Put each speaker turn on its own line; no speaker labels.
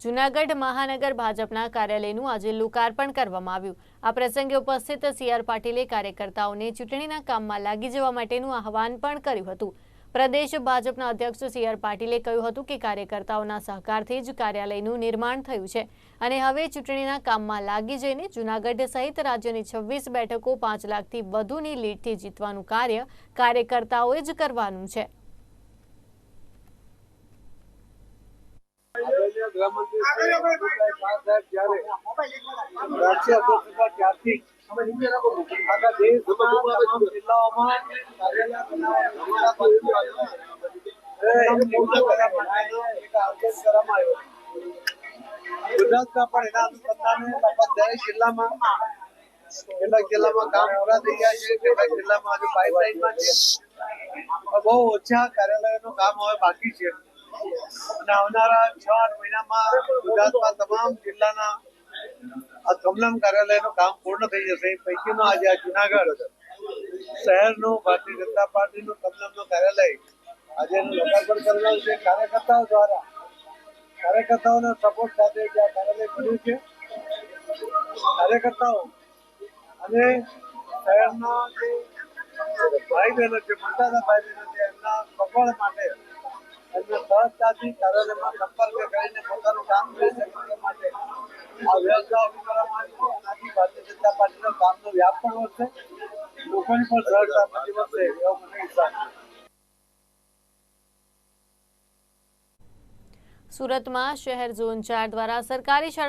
જૂનાગઢ મહાનગર ભાજપના કાર્યાલયનું આજે લોકાર્પણ કરવામાં આવ્યું. આ પ્રસંગે ઉપસ્થિત સીઆર પાટીલે કાર્યકર્તાઓને ચૂંટણીના કામમાં લાગી જવા માટેનું આહવાન પણ કર્યું હતું. પ્રદેશ ભાજપના અધ્યક્ષ સીઆર પાટીલે કહ્યું હતું કે કાર્યકર્તાઓના સહકારથી જ કાર્યાલયનું નિર્માણ થયું છે અને હવે ચૂંટણીના કામમાં લાગી જઈને જૂનાગઢ સહિત રાજ્યની છવ્વીસ બેઠકો પાંચ લાખથી વધુની લીડથી જીતવાનું કાર્ય કાર્યકર્તાઓએ જ કરવાનું છે.
ત્યારથી આખા દેશમાં જિલ્લાઓમાં ગુજરાતમાં પણ એના અનુસંધાને દરેક જિલ્લામાં કેટલાક જિલ્લામાં કામ પૂરા થઈ ગયા છે કેટલાક જિલ્લામાં આજે પાઇપલાઇનમાં છે. બહુ ઓછા કાર્યાલયોનું કામ હવે બાકી છે. આવનારા છ આઠ મહિનામાં ગુજરાતમાં તમામ જિલ્લાના આ કમલમ કાર્યાલયનું કામ પૂર્ણ થઈ જશે. પૈકીનો આજે આ જુનાગઢ શહેરનું ભારતીય જનતા પાર્ટીનું કમલમનું કાર્યાલય આજે લોકાર્પણ કરેલું છે. કાર્યકર્તાઓ દ્વારા કાર્યકર્તાઓના સપોર્ટ સાથે જે આ કાર્યાલય કર્યું છે. કાર્યકર્તાઓ અને શહેરના જે ભાઈ બહેનો છે મોટાના ભાઈ બહેનો છે, એમના સફળ માટે સહજતાથી કાર્યાલયમાં સંપર્ક કરીને પોતાનું કામ કરી શકે માટે આ વ્યવસ્થા ઊભી કરવામાં આવી આનાથી ભારતીય જનતા પાર્ટીનો કામનો વ્યાપ પણ વધશે. લોકોની પણ સરળતા બધી વધશે એવો મને વિશ્વાસ
સુરતમાં શહેર ઝોન ચાર દ્વારા સરકારી શાળા